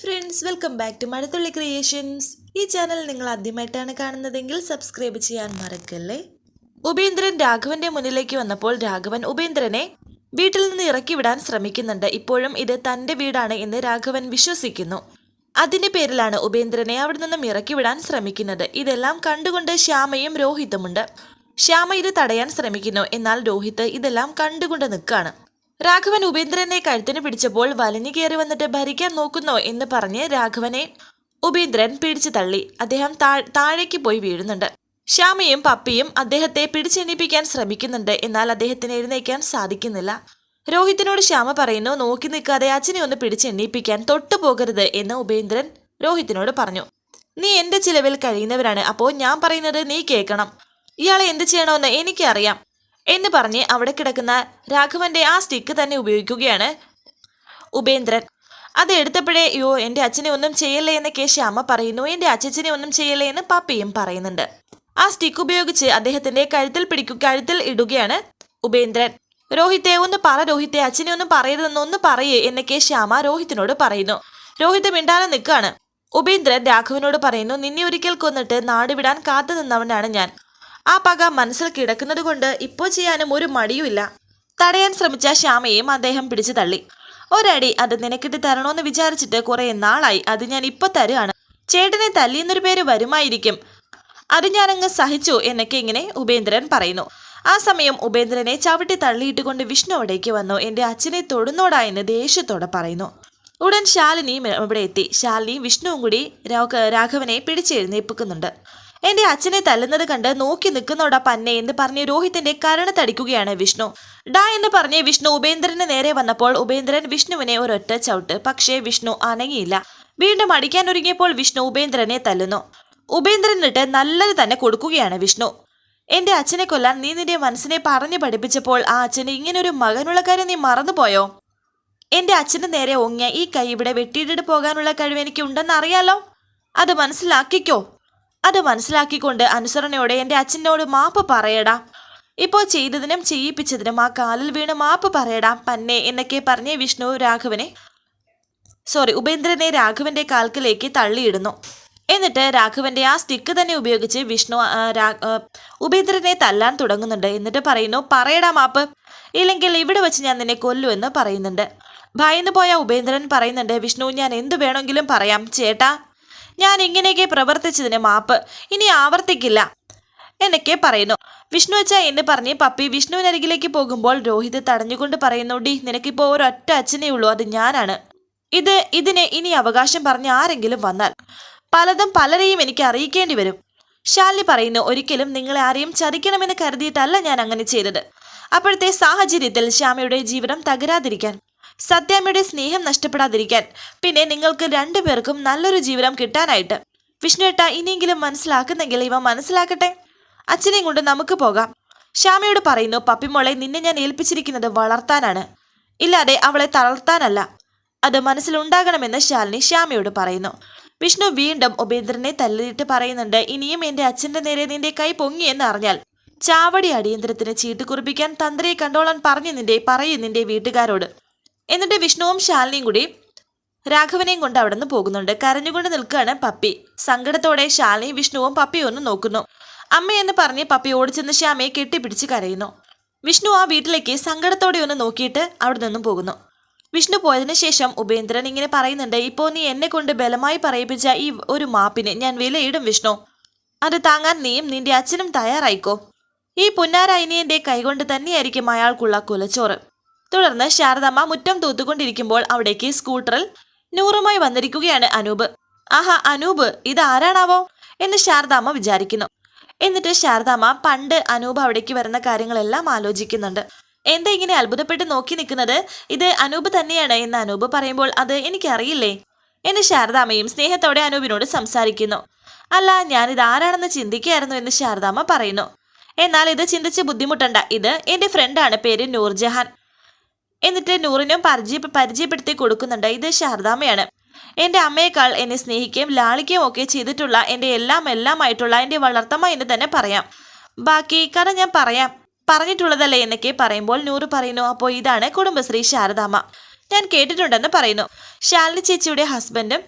Friends welcome back to Mazhathulli creations ഈ channel നിങ്ങൾ ആദ്യമായിട്ടാണ് കാണുന്നതെങ്കിൽ സബ്സ്ക്രൈബ് ചെയ്യാൻ മറക്കല്ലേ? ഉപേന്ദ്രൻ രാഘവന്റെ മുന്നിലേക്ക് വന്നപ്പോൾ രാഘവൻ ഉപേന്ദ്രനെ വീട്ടിൽ നിന്ന് ഇറക്കി വിടാൻ ശ്രമിക്കുന്നുണ്ട്. ഇപ്പോഴും ഇത് തന്റെ വീടാണ് എന്ന് രാഘവൻ വിശ്വസിക്കുന്നു. അതിന്റെ പേരിലാണ് ഉപേന്ദ്രനെ അവിടെ നിന്നും ഇറക്കി വിടാൻ ശ്രമിക്കുന്നത്. ഇതെല്ലാം കണ്ടുകൊണ്ട് ശ്യാമയും രോഹിത്തുമുണ്ട്. ശ്യാമ ഇത് തടയാൻ ശ്രമിക്കുന്നു. എന്നാൽ രോഹിത് ഇതെല്ലാം കണ്ടുകൊണ്ട് നിൽക്കാണ്. രാഘവൻ ഉപേന്ദ്രനെ കഴുത്തിന് പിടിച്ചപ്പോൾ വലിഞ്ഞു കയറി വന്നിട്ട് ഭരിക്കാൻ നോക്കുന്നോ എന്ന് പറഞ്ഞ് രാഘവനെ ഉപേന്ദ്രൻ പിടിച്ചു തള്ളി. അദ്ദേഹം താഴേക്ക് പോയി വീഴുന്നുണ്ട്. ശ്യാമയും പപ്പിയും അദ്ദേഹത്തെ പിടിച്ചെണീപ്പിക്കാൻ ശ്രമിക്കുന്നുണ്ട്. എന്നാൽ അദ്ദേഹത്തിന് എഴുന്നേക്കാൻ സാധിക്കുന്നില്ല. രോഹിത്തിനോട് ശ്യാമ പറയുന്നു നോക്കി നിൽക്കാതെ അച്ഛനെ ഒന്ന് പിടിച്ചെണ്ണീപ്പിക്കാൻ തൊട്ടു പോകരുത് എന്ന് ഉപേന്ദ്രൻ രോഹിത്തിനോട് പറഞ്ഞു. നീ എന്റെ ചിലവിൽ കഴിയുന്നവരാണ്. അപ്പോൾ ഞാൻ പറയുന്നത് നീ കേൾക്കണം. ഇയാളെ എന്ത് ചെയ്യണമെന്ന് എനിക്കറിയാം. എന്ന് പറഞ്ഞ് അവിടെ കിടക്കുന്ന രാഘവന്റെ ആ സ്റ്റിക്ക് തന്നെ ഉപയോഗിക്കുകയാണ് ഉപേന്ദ്രൻ. അത് എടുത്തപ്പോഴേ അയ്യോ എന്റെ അച്ഛനെ ഒന്നും ചെയ്യല്ലേ എന്നൊക്കെ ശ്യാമ പറയുന്നു. എന്റെ അച്ഛനെ ഒന്നും ചെയ്യല്ലേ എന്ന് പപ്പയും പറയുന്നുണ്ട്. ആ സ്റ്റിക്ക് ഉപയോഗിച്ച് അദ്ദേഹത്തിന്റെ കഴുത്തിൽ പിടിക്കുക കഴുത്തിൽ ഇടുകയാണ് ഉപേന്ദ്രൻ. രോഹിത്തെ ഒന്ന് പറ രോഹിത്തെ അച്ഛനെ ഒന്നും പറയരുതെന്ന് ഒന്ന് പറയേ എന്നൊക്കെ ശ്യാമ രോഹിത്തിനോട് പറയുന്നു. രോഹിത് മിണ്ടാതെ നിൽക്കുകയാണ്. ഉപേന്ദ്രൻ രാഘവനോട് പറയുന്നു നിന്നെ ഒരിക്കൽ കൊന്നിട്ട് നാടുവിടാൻ കാത്തു നിന്നവനാണ് ഞാൻ. ആ പക മനസ്സിൽ കിടക്കുന്നത് കൊണ്ട് ഇപ്പോൾ ചെയ്യാനും ഒരു മടിയുമില്ല. തടയാൻ ശ്രമിച്ച ശ്യാമയെയും അദ്ദേഹം പിടിച്ചു തള്ളി. ഒരടി അത് നിനക്കിട്ട് തരണോന്ന് വിചാരിച്ചിട്ട് കുറെ നാളായി. അത് ഞാൻ ഇപ്പൊ തരുകയാണ് ചേട്ടനെ തല്ലിയെന്നൊരു പേര് വരുമായിരിക്കും. അത് ഞാനങ്ങ് സഹിച്ചു എന്നൊക്കെ ഇങ്ങനെ ഉപേന്ദ്രൻ പറയുന്നു. ആ സമയം ഉപേന്ദ്രനെ ചവിട്ടി തള്ളിയിട്ടുകൊണ്ട് വിഷ്ണു അവിടേക്ക് വന്നു. എന്റെ അച്ഛനെ തൊടുന്നോടാ എന്ന് ദേഷ്യത്തോടെ പറയുന്നു. ഉടൻ ശാലിനിയും ഇവിടെ എത്തി. ശാലിനിയും വിഷ്ണുവും കൂടി രാഘ- രാഘവനെ പിടിച്ചെഴുന്നേൽപ്പിക്കുന്നുണ്ട്. എന്റെ അച്ഛനെ തല്ലുന്നത് കണ്ട് നോക്കി നിൽക്കുന്നോടാ പന്നെ എന്ന് പറഞ്ഞ് രോഹിത്തിന്റെ കരണ തടിക്കുകയാണ് വിഷ്ണു. ഡാ എന്ന് പറഞ്ഞ് വിഷ്ണു ഉപേന്ദ്രന് നേരെ വന്നപ്പോൾ ഉപേന്ദ്രൻ വിഷ്ണുവിനെ ഒരൊറ്റ ചവിട്ട് പക്ഷേ വിഷ്ണു അനങ്ങിയില്ല. വീണ്ടും അടിക്കാൻ ഒരുങ്ങിയപ്പോൾ വിഷ്ണു ഉപേന്ദ്രനെ തല്ലുന്നു. ഉപേന്ദ്രനിട്ട് നല്ലത് തന്നെ കൊടുക്കുകയാണ് വിഷ്ണു. എന്റെ അച്ഛനെ കൊല്ലാൻ നീ നിന്റെ മനസ്സിനെ പറഞ്ഞു പഠിപ്പിച്ചപ്പോൾ ആ അച്ഛന് ഇങ്ങനൊരു മകനുള്ള കാര്യം നീ മറന്നുപോയോ? എന്റെ അച്ഛന് നേരെ ഒങ്ങിയ ഈ കൈ ഇവിടെ വെട്ടിയിട്ടിട്ട് പോകാനുള്ള കഴിവ് എനിക്ക് ഉണ്ടെന്ന് അറിയാലോ? അത് മനസ്സിലാക്കിക്കോ. അത് മനസ്സിലാക്കിക്കൊണ്ട് അനുസരണയോടെ എന്റെ അച്ഛനോട് മാപ്പ് പറയടാ. ഇപ്പോൾ ചെയ്തതിനും ചെയ്യിപ്പിച്ചതിനും ആ കാലിൽ വീണ് മാപ്പ് പറയടാ. പന്നെ എന്നൊക്കെ പറഞ്ഞ് വിഷ്ണു രാഘവനെ സോറി ഉപേന്ദ്രനെ രാഘവന്റെ കാൽക്കിലേക്ക് തള്ളിയിടുന്നു. എന്നിട്ട് രാഘവന്റെ ആ സ്റ്റിക്ക് തന്നെ ഉപയോഗിച്ച് വിഷ്ണു ഉപേന്ദ്രനെ തല്ലാൻ തുടങ്ങുന്നുണ്ട്. എന്നിട്ട് പറയുന്നു പറയടാ മാപ്പ് ഇല്ലെങ്കിൽ ഇവിടെ വെച്ച് ഞാൻ നിന്നെ കൊല്ലുമെന്ന് പറയുന്നുണ്ട്. ഭയന്നു പോയ ഉപേന്ദ്രൻ പറയുന്നുണ്ട് വിഷ്ണു ഞാൻ എന്തു വേണമെങ്കിലും പറയാം. ചേട്ടാ ഞാൻ ഇങ്ങനെയൊക്കെ പ്രവർത്തിച്ചതിന് മാപ്പ്. ഇനി ആവർത്തിക്കില്ല. എന്നൊക്കെ പറയുന്നു. വിഷ്ണു അച്ഛ എന്ന് പറഞ്ഞ് പപ്പി വിഷ്ണുവിനരികിലേക്ക് പോകുമ്പോൾ രോഹിത് തടഞ്ഞുകൊണ്ട് പറയുന്നു ഡി നിനക്കിപ്പോ ഒരൊറ്റ അച്ഛനേ ഉള്ളൂ അത് ഞാനാണ്. ഇത് ഇതിന് ഇനി അവകാശം പറഞ്ഞ് ആരെങ്കിലും വന്നാൽ പലതും പലരെയും എനിക്ക് അറിയിക്കേണ്ടി വരും. ശാലിനി പറയുന്നു ഒരിക്കലും നിങ്ങളെ ആരെയും ചതിക്കണമെന്ന് കരുതിയിട്ടല്ല ഞാൻ അങ്ങനെ ചെയ്തത്. അപ്പോഴത്തെ സാഹചര്യത്തിൽ ശ്യാമയുടെ ജീവിതം തകരാതിരിക്കാൻ സത്യാമ്മയുടെ സ്നേഹം നഷ്ടപ്പെടാതിരിക്കാൻ. പിന്നെ നിങ്ങൾക്ക് രണ്ടുപേർക്കും നല്ലൊരു ജീവിതം കിട്ടാനായിട്ട്. വിഷ്ണുവേട്ട ഇനിയെങ്കിലും മനസ്സിലാക്കുന്നെങ്കിൽ ഇവ മനസ്സിലാക്കട്ടെ? അച്ഛനെയും കൊണ്ട് നമുക്ക് പോകാം. ശ്യാമയോട് പറയുന്നു പപ്പിമോളെ നിന്നെ ഞാൻ ഏൽപ്പിച്ചിരിക്കുന്നത് വളർത്താനാണ്. ഇല്ലാതെ അവളെ തളർത്താനല്ല. അത് മനസ്സിലുണ്ടാകണമെന്ന് ശാലിനി ശ്യാമയോട് പറയുന്നു. വിഷ്ണു വീണ്ടും ഉപേന്ദ്രനെ തല്ലിയിട്ട് പറയുന്നുണ്ട് ഇനിയും എന്റെ അച്ഛന്റെ നേരെ നിന്റെ കൈ പൊങ്ങി എന്ന് അറിഞ്ഞാൽ ചാവടി അടിയന്തരത്തിന് ചീട്ട് കുറിപ്പിക്കാൻ തന്ത്രിയെ കണ്ടോളാൻ പറഞ്ഞു നിന്റെ പറയും നിന്റെ വീട്ടുകാരോട്. എന്നിട്ട് വിഷ്ണുവും ശാലിനിയും കൂടി രാഘവനെയും കൊണ്ട് അവിടെ നിന്ന് പോകുന്നുണ്ട്. കരഞ്ഞുകൊണ്ട് നിൽക്കുകയാണ് പപ്പി. സങ്കടത്തോടെ ശാലിനി വിഷ്ണുവും പപ്പിയും ഒന്ന് നോക്കുന്നു. അമ്മയെന്ന് പറഞ്ഞ് പപ്പി ഓടിച്ചെന്ന് ശ്യാമയെ കെട്ടിപ്പിടിച്ച് കരയുന്നു. വിഷ്ണു ആ വീട്ടിലേക്ക് സങ്കടത്തോടെ ഒന്ന് നോക്കിയിട്ട് അവിടെ നിന്നും പോകുന്നു. വിഷ്ണു പോയതിനു ശേഷം ഉപേന്ദ്രൻ ഇങ്ങനെ പറയുന്നുണ്ട് ഇപ്പോ നീ എന്നെ കൊണ്ട് ബലമായി പറയിപ്പിച്ച ഈ ഒരു മാപ്പിനെ ഞാൻ വിലയിടും വിഷ്ണു. അത് താങ്ങാൻ നീയും നിന്റെ അച്ഛനും തയ്യാറായിക്കോ. ഈ പുന്നാരായനിയന്റെ കൈകൊണ്ട് തന്നെയായിരിക്കും അയാൾക്കുള്ള കുലച്ചോറ്. തുടർന്ന് ശാരദമ്മ മുറ്റം തൂത്തുകൊണ്ടിരിക്കുമ്പോൾ അവിടേക്ക് സ്കൂട്ടറിൽ നൂറുമായി വന്നിരിക്കുകയാണ് അനൂപ്. ആഹാ അനൂപ് ഇത് ആരാണാവോ? എന്ന് ശാരദാമ്മ വിചാരിക്കുന്നു. എന്നിട്ട് ശാരദാമ്മ പണ്ട് അനൂപ് അവിടേക്ക് വരുന്ന കാര്യങ്ങളെല്ലാം ആലോചിക്കുന്നുണ്ട്. എന്താ ഇങ്ങനെ അത്ഭുതപ്പെട്ട് നോക്കി നിൽക്കുന്നത്? ഇത് അനൂപ് തന്നെയാണ് എന്ന് അനൂപ് പറയുമ്പോൾ അത് എനിക്കറിയില്ലേ? എന്ന് ശാരദാമ്മയും സ്നേഹത്തോടെ അനൂപിനോട് സംസാരിക്കുന്നു. അല്ല ഞാൻ ഇത് ആരാണെന്ന് ചിന്തിക്കുകയായിരുന്നു എന്ന് ശാരദാമ്മ പറയുന്നു. എന്നാൽ ഇത് ചിന്തിച്ച് ബുദ്ധിമുട്ടണ്ട. ഇത് എന്റെ ഫ്രണ്ടാണ് പേര് നൂർജഹാൻ. എന്നിട്ട് നൂറിനും പരിചയ പരിചയപ്പെടുത്തി കൊടുക്കുന്നുണ്ട്. ഇത് ശാരദാമ്മയാണ്. എന്റെ അമ്മയേക്കാൾ എന്നെ സ്നേഹിക്കുകയും ലാളിക്കുകയും ഒക്കെ ചെയ്തിട്ടുള്ള എന്റെ എല്ലാം എല്ലാമായിട്ടുള്ള എന്റെ വളർത്തമ്മ എന്ന് തന്നെ പറയാം. ബാക്കി കഥ ഞാൻ പറയാം. പറഞ്ഞിട്ടുള്ളതല്ലേ എന്നൊക്കെ പറയുമ്പോൾ നൂറ് പറയുന്നു അപ്പോൾ ഇതാണ് കുടുംബശ്രീ ശാരദാമ്മ. ഞാൻ കേട്ടിട്ടുണ്ടെന്ന് പറയുന്നു. ശാലിനി ചേച്ചിയുടെ ഹസ്ബൻഡും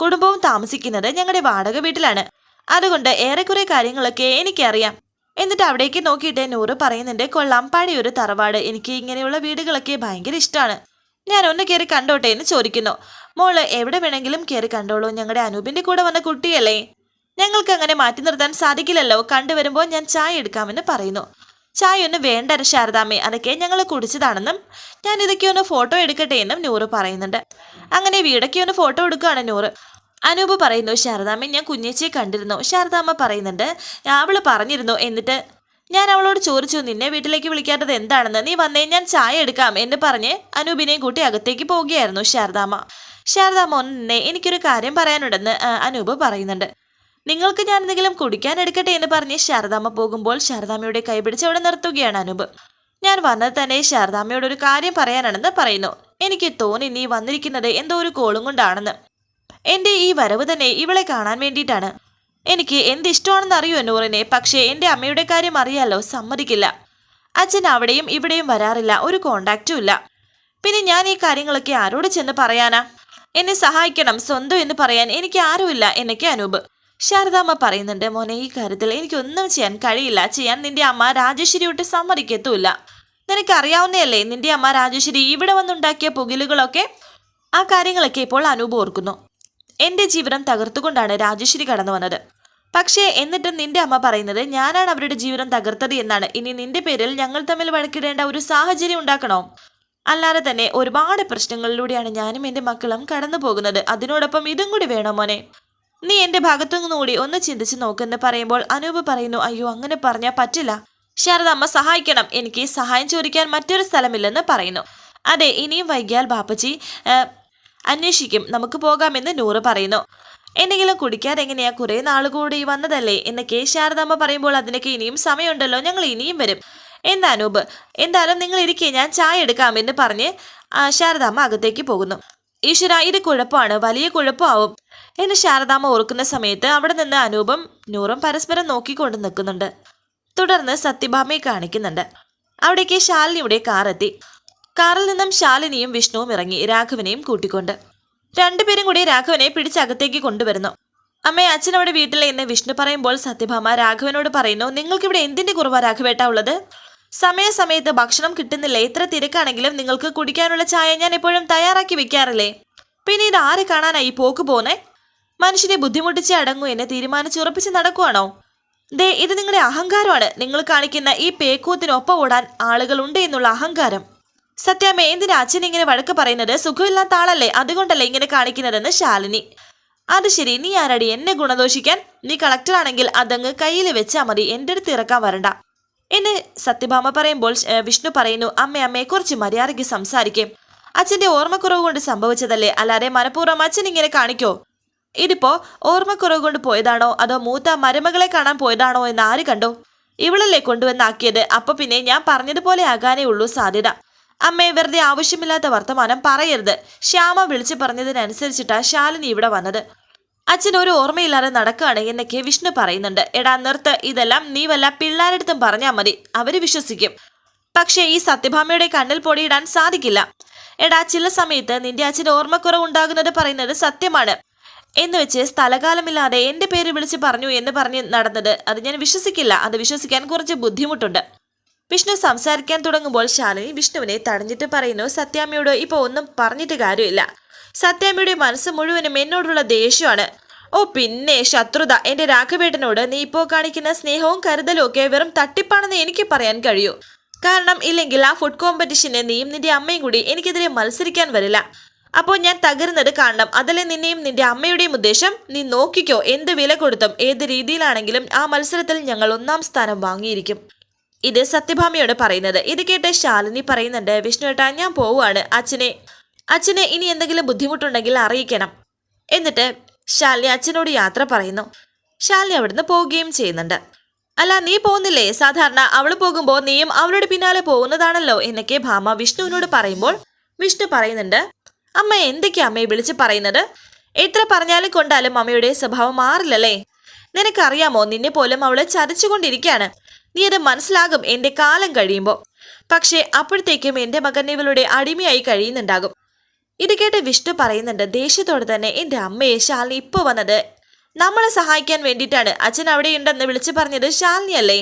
കുടുംബവും താമസിക്കുന്നത് ഞങ്ങളുടെ വാടക വീട്ടിലാണ്. അതുകൊണ്ട് ഏറെക്കുറെ കാര്യങ്ങളൊക്കെ എനിക്കറിയാം. എന്നിട്ട് അവിടേക്ക് നോക്കിയിട്ട് നൂറ് പറയുന്നുണ്ട് കൊള്ളാം പഴയൊരു തറവാട്. എനിക്ക് ഇങ്ങനെയുള്ള വീടുകളൊക്കെ ഭയങ്കര ഇഷ്ടമാണ് ഞാൻ ഒന്ന് കയറി കണ്ടോട്ടെ എന്ന് ചോദിക്കുന്നു. മോൾ എവിടെ വേണമെങ്കിലും കയറി കണ്ടോളൂ. ഞങ്ങളുടെ അനൂപിന്റെ കൂടെ വന്ന കുട്ടിയല്ലേ? ഞങ്ങൾക്ക് അങ്ങനെ മാറ്റി നിർത്താൻ സാധിക്കില്ലല്ലോ. കണ്ടുവരുമ്പോൾ ഞാൻ ചായ എടുക്കാമെന്ന് പറയുന്നു. ചായ ഒന്ന് വേണ്ട ശാരദാമ്മേ. അതൊക്കെ ഞങ്ങൾ കുടിച്ചതാണെന്നും ഞാൻ ഇതൊക്കെ ഒന്ന് ഫോട്ടോ എടുക്കട്ടെ എന്നും നൂറ് പറയുന്നുണ്ട്. അങ്ങനെ വീടൊക്കെ ഒന്ന് ഫോട്ടോ എടുക്കുകയാണ് നൂറ്. അനൂപ് പറയുന്നു ശാരദാമ്മ ഞാൻ കുഞ്ഞേച്ചിയെ കണ്ടിരുന്നു. ശാരദാമ്മ പറയുന്നുണ്ട് അവൾ പറഞ്ഞിരുന്നു. എന്നിട്ട് ഞാൻ അവളോട് ചോദിച്ചു നിന്നെ വീട്ടിലേക്ക് വിളിക്കാത്തത് എന്താണെന്ന്? നീ വന്നേ ഞാൻ ചായ എടുക്കാം. എന്ന് പറഞ്ഞ് അനൂപിനെയും കൂട്ടി അകത്തേക്ക് പോവുകയായിരുന്നു ശാരദാമ്മ. ശാരദാമ്മ ഒന്നെ എനിക്കൊരു കാര്യം പറയാനുണ്ടെന്ന് അനൂപ് പറയുന്നുണ്ട്. നിങ്ങൾക്ക് ഞാൻ എന്തെങ്കിലും കുടിക്കാൻ എടുക്കട്ടെ? എന്ന് പറഞ്ഞ് ശാരദാമ്മ പോകുമ്പോൾ ശാരദാമ്മയുടെ കൈപിടിച്ച് അവിടെ നിർത്തുകയാണ് അനൂപ്. ഞാൻ വന്നത് തന്നെ ശാരദാമ്മയോട് ഒരു കാര്യം പറയാനാണെന്ന് പറയുന്നു. എനിക്ക് തോന്നി നീ വന്നിരിക്കുന്നത് എന്തോ ഒരു കോളും കൊണ്ടാണെന്ന്. എന്റെ ഈ വരവ് തന്നെ ഇവളെ കാണാൻ വേണ്ടിയിട്ടാണ്. എനിക്ക് എന്ത് ഇഷ്ടമാണെന്ന് അറിയോ നൂറിനെ? പക്ഷേ എന്റെ അമ്മയുടെ കാര്യം അറിയാലോ സമ്മതിക്കില്ല. അച്ഛൻ അവിടെയും ഇവിടെയും വരാറില്ല ഒരു കോണ്ടാക്റ്റും ഇല്ല. പിന്നെ ഞാൻ ഈ കാര്യങ്ങളൊക്കെ ആരോട് ചെന്ന് പറയാനാ? എന്നെ സഹായിക്കണം സ്വന്തം എന്ന് പറയാൻ എനിക്ക് ആരുമില്ല എന്നൊക്കെ അനൂപ്. ശാരദാമ്മ പറയുന്നുണ്ട് മോനെ ഈ കാര്യത്തിൽ എനിക്കൊന്നും ചെയ്യാൻ കഴിയില്ല. ചെയ്യാൻ നിന്റെ അമ്മ രാജേശ്വരിയോട്ട് സമ്മതിക്കത്തുമില്ല. നിനക്കറിയാവുന്നതല്ലേ നിന്റെ അമ്മ രാജേശ്വരി ഇവിടെ വന്നുണ്ടാക്കിയ പുകിലുകളൊക്കെ? ആ കാര്യങ്ങളൊക്കെ ഇപ്പോൾ അനൂപ് ഓർക്കുന്നു. എന്റെ ജീവിതം തകർത്തുകൊണ്ടാണ് രാജേശ്വരി കടന്നു വന്നത്. പക്ഷേ എന്നിട്ടും നിന്റെ അമ്മ പറയുന്നത് ഞാനാണ് അവരുടെ ജീവിതം തകർത്തത് എന്നാണ്. ഇനി നിന്റെ പേരിൽ ഞങ്ങൾ തമ്മിൽ വഴക്കിടേണ്ട ഒരു സാഹചര്യം ഉണ്ടാക്കണോ? അല്ലാതെ തന്നെ ഒരുപാട് പ്രശ്നങ്ങളിലൂടെയാണ് ഞാനും എന്റെ മക്കളും കടന്നു പോകുന്നത്. അതിനോടൊപ്പം ഇതും കൂടി വേണോ മോനെ? നീ എന്റെ ഭാഗത്തു നിന്നുകൂടി ഒന്ന് ചിന്തിച്ച് നോക്കെന്ന് പറയുമ്പോൾ അനൂപ് പറയുന്നു അയ്യോ അങ്ങനെ പറഞ്ഞാൽ പറ്റില്ല. ശാരദമ്മ സഹായിക്കണം. എനിക്ക് സഹായം ചോദിക്കാൻ മറ്റൊരു സ്ഥലമില്ലെന്ന് പറയുന്നു. അതെ ഇനിയും വൈകിയാൽ ബാപ്പച്ചി അന്വേഷിക്കും. നമുക്ക് പോകാമെന്ന് നൂറ് പറയുന്നു. എന്തെങ്കിലും കുടിക്കാതെ എങ്ങനെയാ? കുറെ നാൾ കൂടി വന്നതല്ലേ? എന്നൊക്കെ ശാരദാമ്മ പറയുമ്പോൾ അതിനൊക്കെ ഇനിയും സമയമുണ്ടല്ലോ. ഞങ്ങൾ ഇനിയും വരും. എന്താ അനൂപ്? എന്തായാലും നിങ്ങൾ ഇരിക്കേ. ഞാൻ ചായ എടുക്കാമെന്ന് പറഞ്ഞ് ശാരദാമ്മ അകത്തേക്ക് പോകുന്നു. ഈശ്വര ഇത് കുഴപ്പമാണ്. വലിയ കുഴപ്പമാവും. എന്ന് ശാരദാമ്മ ഓർക്കുന്ന സമയത്ത് അവിടെ നിന്ന് അനൂപും നൂറും പരസ്പരം നോക്കിക്കൊണ്ട് നിൽക്കുന്നുണ്ട്. തുടർന്ന് സത്യഭാമയെ കാണിക്കുന്നുണ്ട്. അവിടേക്ക് ശാലിനിയുടെ കാർ എത്തി. കാറിൽ നിന്നും ശാലിനിയും വിഷ്ണുവും ഇറങ്ങി രാഘവനെയും കൂട്ടിക്കൊണ്ട്. രണ്ടുപേരും കൂടി രാഘവനെ പിടിച്ചകത്തേക്ക് കൊണ്ടുവരുന്നു. അമ്മേ അച്ഛനവിടെ വീട്ടിലെ എന്ന് വിഷ്ണു പറയുമ്പോൾ സത്യഭാമ രാഘവനോട് പറയുന്നു നിങ്ങൾക്കിവിടെ എന്തിന്റെ കുറവാ രാഘവേട്ട ഉള്ളത്? സമയസമയത്ത് ഭക്ഷണം കിട്ടുന്നില്ല? എത്ര തിരക്കാണെങ്കിലും നിങ്ങൾക്ക് കുടിക്കാനുള്ള ചായ ഞാൻ എപ്പോഴും തയ്യാറാക്കി വെക്കാറില്ലേ? പിന്നെ ഇത് ആരെ കാണാനായി? പോക്ക് പോന്നെ. മനുഷ്യനെ ബുദ്ധിമുട്ടിച്ച് അടങ്ങൂ. എന്ന് തീരുമാനിച്ചുറപ്പിച്ച് നടക്കുവാണോ? ദേ ഇത് നിങ്ങളുടെ അഹങ്കാരമാണ്. നിങ്ങൾ കാണിക്കുന്ന ഈ പേക്കൂത്തിനൊപ്പം ഓടാൻ ആളുകളുണ്ട് എന്നുള്ള അഹങ്കാരം. സത്യാമ്മ എന്തിനാ അച്ഛൻ ഇങ്ങനെ വഴക്ക് പറയുന്നത്? സുഖമില്ലാത്ത ആളല്ലേ അതുകൊണ്ടല്ലേ ഇങ്ങനെ കാണിക്കുന്നതെന്ന് ശാലിനി. അത് ശരി നീ ആരടി? എന്നെ ഗുണദോഷിക്കാൻ? നീ കളക്ടറാണെങ്കിൽ അതങ്ങ് കയ്യിൽ വെച്ചാൽ മതി എന്റെ അടുത്ത് ഇറക്കാൻ വരണ്ട. എന്ന് സത്യഭാമ പറയുമ്പോൾ വിഷ്ണു പറയുന്നു അമ്മ അമ്മയെ കുറച്ച് മര്യാദയ്ക്ക് സംസാരിക്കും. അച്ഛന്റെ ഓർമ്മക്കുറവ് കൊണ്ട് സംഭവിച്ചതല്ലേ? അല്ലാതെ മനഃപൂർവം അച്ഛൻ ഇങ്ങനെ കാണിക്കോ? ഇതിപ്പോ ഓർമ്മക്കുറവ് കൊണ്ട് പോയതാണോ? അതോ മൂത്ത മരുമകളെ കാണാൻ പോയതാണോ എന്ന് ആര് കണ്ടു? ഇവളല്ലേ കൊണ്ടുവന്നാക്കിയത്? അപ്പൊ പിന്നെ ഞാൻ പറഞ്ഞതുപോലെ ആകാനേ ഉള്ളൂ സാധ്യത. അമ്മയെ വെറുതെ ആവശ്യമില്ലാത്ത വർത്തമാനം പറയരുത്. ശ്യാമ വിളിച്ചു പറഞ്ഞതിനനുസരിച്ചിട്ടാ ശാലിനി ഇവിടെ വന്നത്. അച്ഛൻ ഒരു ഓർമ്മയില്ലാതെ നടക്കുകയാണ് എന്നൊക്കെ വിഷ്ണു പറയുന്നുണ്ട്. എടാ നിർത്ത്. ഇതെല്ലാം നീ വല്ല പിള്ളേരടുത്തും പറഞ്ഞാൽ മതി. അവർ വിശ്വസിക്കും. പക്ഷേ ഈ സത്യഭാമയുടെ കണ്ണിൽ പൊടിയിടാൻ സാധിക്കില്ല. എടാ ചില സമയത്ത് നിന്റെ അച്ഛൻ ഓർമ്മക്കുറവ് ഉണ്ടാകുന്നത് പറയുന്നത് സത്യമാണ്. എന്ന് വെച്ച് സ്ഥലകാലമില്ലാതെ എന്റെ പേര് വിളിച്ച് പറഞ്ഞു എന്ന് പറഞ്ഞ് നടന്നത് അത് ഞാൻ വിശ്വസിക്കില്ല. അത് വിശ്വസിക്കാൻ കുറച്ച് ബുദ്ധിമുട്ടുണ്ട്. വിഷ്ണു സംസാരിക്കാൻ തുടങ്ങുമ്പോൾ ശാലിനി വിഷ്ണുവിനെ തടഞ്ഞിട്ട് പറയുന്നു സത്യാമ്മയോട് ഇപ്പോൾ ഒന്നും പറഞ്ഞിട്ട് കാര്യമില്ല. സത്യാമ്മയുടെ മനസ്സ് മുഴുവനും എന്നോടുള്ള ദേഷ്യമാണ്. ഓ പിന്നെ ശത്രുത. എന്റെ രാഘവേട്ടനോട് നീ ഇപ്പോൾ കാണിക്കുന്ന സ്നേഹവും കരുതലും ഒക്കെ വെറും തട്ടിപ്പാണെന്ന് എനിക്ക് പറയാൻ കഴിയൂ. കാരണം ഇല്ലെങ്കിൽ ആ ഫുഡ് കോമ്പറ്റീഷന് നീയും നിന്റെ അമ്മയും കൂടി എനിക്കെതിരെ മത്സരിക്കാൻ വരില്ല. അപ്പോൾ ഞാൻ തകരുന്നത് കാണണം. അതല്ലേ നിന്നെയും നിന്റെ അമ്മയുടെയും ഉദ്ദേശം? നീ നോക്കിക്കോ എന്ത് വില കൊടുത്തും ഏത് രീതിയിലാണെങ്കിലും ആ മത്സരത്തിൽ ഞങ്ങൾ ഒന്നാം സ്ഥാനം വാങ്ങിയിരിക്കും. ഇത് സത്യഭാമയോട് പറയുന്നത്. ഇത് കേട്ട് ശാലിനി പറയുന്നുണ്ട് വിഷ്ണു ഏട്ടാ ഞാൻ പോവുകയാണ്. അച്ഛനെ അച്ഛനെ ഇനി എന്തെങ്കിലും ബുദ്ധിമുട്ടുണ്ടെങ്കിൽ അറിയിക്കണം. എന്നിട്ട് ശാലിനി അച്ഛനോട് യാത്ര പറയുന്നു. ശാലിനി അവിടുന്ന് പോവുകയും ചെയ്യുന്നുണ്ട്. അല്ല നീ പോകുന്നില്ലേ? സാധാരണ അവൾ പോകുമ്പോൾ നീയും അവളുടെ പിന്നാലെ പോകുന്നതാണല്ലോ എന്നൊക്കെ ഭാമ വിഷ്ണുവിനോട് പറയുമ്പോൾ വിഷ്ണു പറയുന്നുണ്ട് അമ്മ എന്തൊക്കെയാ അമ്മയെ വിളിച്ച് പറയുന്നത്? എത്ര പറഞ്ഞാലും കൊണ്ടാലും അമ്മയുടെ സ്വഭാവം മാറില്ലല്ലേ? നിനക്കറിയാമോ നിന്നെ പോലും അവൾ ചതച്ചുകൊണ്ടിരിക്കുകയാണ്. നീ അത് മനസ്സിലാകും എന്റെ കാലം കഴിയുമ്പോൾ. പക്ഷേ അപ്പോഴത്തേക്കും എന്റെ മകൻ ഇവളുടെ അടിമയായി കഴിയുന്നുണ്ടാകും. ഇത് കേട്ട് വിഷ്ണു പറയുന്നുണ്ട് ദേഷ്യത്തോടെ തന്നെ എന്റെ അമ്മയെ ശാലിനി ഇപ്പോൾ വന്നത്. നമ്മളെ സഹായിക്കാൻ വേണ്ടിയിട്ടാണ്. അച്ഛൻ അവിടെ ഉണ്ടെന്ന് വിളിച്ചു പറഞ്ഞത് ശാലിനി അല്ലേ?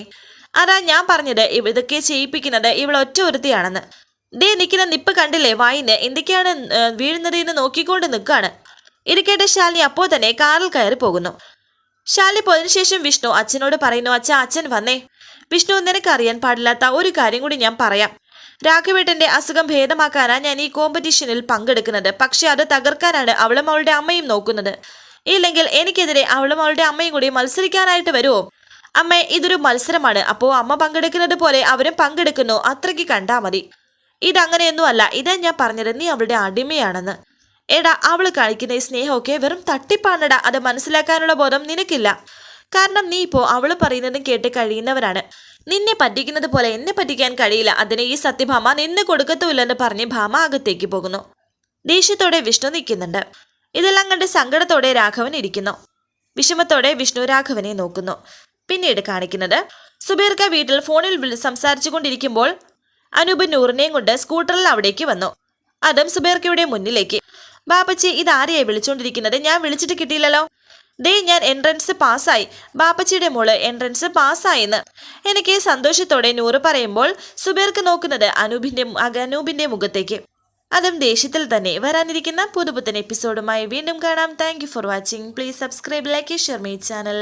അതാ ഞാൻ പറഞ്ഞത് ഇതൊക്കെ ചെയ്യിപ്പിക്കുന്നത് ഇവൾ ഒറ്റ ഒരുത്തിയാണെന്ന്. ദേ നിൽക്കുന്ന നിപ്പ് കണ്ടില്ലേ വായിന്? എന്തൊക്കെയാണ് വീഴുന്നത് എന്ന് നോക്കിക്കൊണ്ട് നിൽക്കുകയാണ് ഇത് കേട്ട ശാലിനി അപ്പോൾ തന്നെ കാറിൽ കയറി പോകുന്നു ശാലിനി പോയതിനു ശേഷം വിഷ്ണു അച്ഛനോട് പറയുന്നു അച്ഛ അച്ഛൻ വന്നേ. വിഷ്ണു നിനക്കറിയാൻ പാടില്ലാത്ത ഒരു കാര്യം കൂടി ഞാൻ പറയാം. രാഘവേട്ടന്റെ അസുഖം ഭേദമാക്കാനാ ഞാൻ ഈ കോമ്പറ്റീഷനിൽ പങ്കെടുക്കുന്നത്. പക്ഷെ അത് തകർക്കാനാണ് അവളും അവളുടെ അമ്മയും നോക്കുന്നത്. ഇല്ലെങ്കിൽ എനിക്കെതിരെ അവളും അവളുടെ അമ്മയും കൂടി മത്സരിക്കാനായിട്ട് വരുമോ അമ്മ ഇതൊരു മത്സരമാണ്. അപ്പോൾ അമ്മ പങ്കെടുക്കുന്നത് പോലെ അവരും പങ്കെടുക്കുന്നു. അത്രയ്ക്ക് കണ്ടാ മതി. ഇതങ്ങനെയൊന്നും അല്ല ഇതാ ഞാൻ പറഞ്ഞത്. നീ അവളുടെ അടിമയാണെന്ന്. എടാ അവൾ കാണിക്കുന്ന ഈ സ്നേഹമൊക്കെ വെറും തട്ടിപ്പാണടാ. അത് മനസ്സിലാക്കാനുള്ള ബോധം നിനക്കില്ല. കാരണം നീ ഇപ്പോൾ അവൾ പറയുന്നതും കേട്ട് കഴിയുന്നവരാണ്. നിന്നെ പറ്റിക്കുന്നത് പോലെ എന്നെ പറ്റിക്കാൻ കഴിയില്ല. അതിന് ഈ സത്യഭാമ നിന്ന് കൊടുക്കത്തുമില്ലെന്ന് പറഞ്ഞ് ഭാമ അകത്തേക്ക് പോകുന്നു. ദേഷ്യത്തോടെ വിഷ്ണു നിൽക്കുന്നുണ്ട്. ഇതെല്ലാം കണ്ട് സങ്കടത്തോടെ രാഘവൻ ഇരിക്കുന്നു. വിഷമത്തോടെ വിഷ്ണു രാഘവനെ നോക്കുന്നു. പിന്നീട് കാണിക്കുന്നത് സുബീർക്ക വീട്ടിൽ ഫോണിൽ സംസാരിച്ചു കൊണ്ടിരിക്കുമ്പോൾ അനൂപ് നൂറിനെയും കൊണ്ട് സ്കൂട്ടറിൽ അവിടേക്ക് വന്നു. അതും സുബേർക്കയുടെ മുന്നിലേക്ക്. ബാപ്പച്ചി ഇതാരെയായി വിളിച്ചുകൊണ്ടിരിക്കുന്നത് ഞാൻ വിളിച്ചിട്ട് കിട്ടിയില്ലല്ലോ. ദേ ഞാൻ എൻട്രൻസ് പാസ്സായി ബാപ്പച്ചിയുടെ മോൾ എൻട്രൻസ് പാസ്സായെന്ന് എനിക്ക് സന്തോഷത്തോടെ നൂറ് പറയുമ്പോൾ സുബേർക്ക് നോക്കുന്നത് അനൂപിന്റെ അനൂപിന്റെ മുഖത്തേക്ക്. അതും ദേഷ്യത്തിൽ തന്നെ വരാനിരിക്കുന്ന പുതുപുത്തൻ എപ്പിസോഡുമായി വീണ്ടും കാണാം. Thank for watching please subscribe like share my channel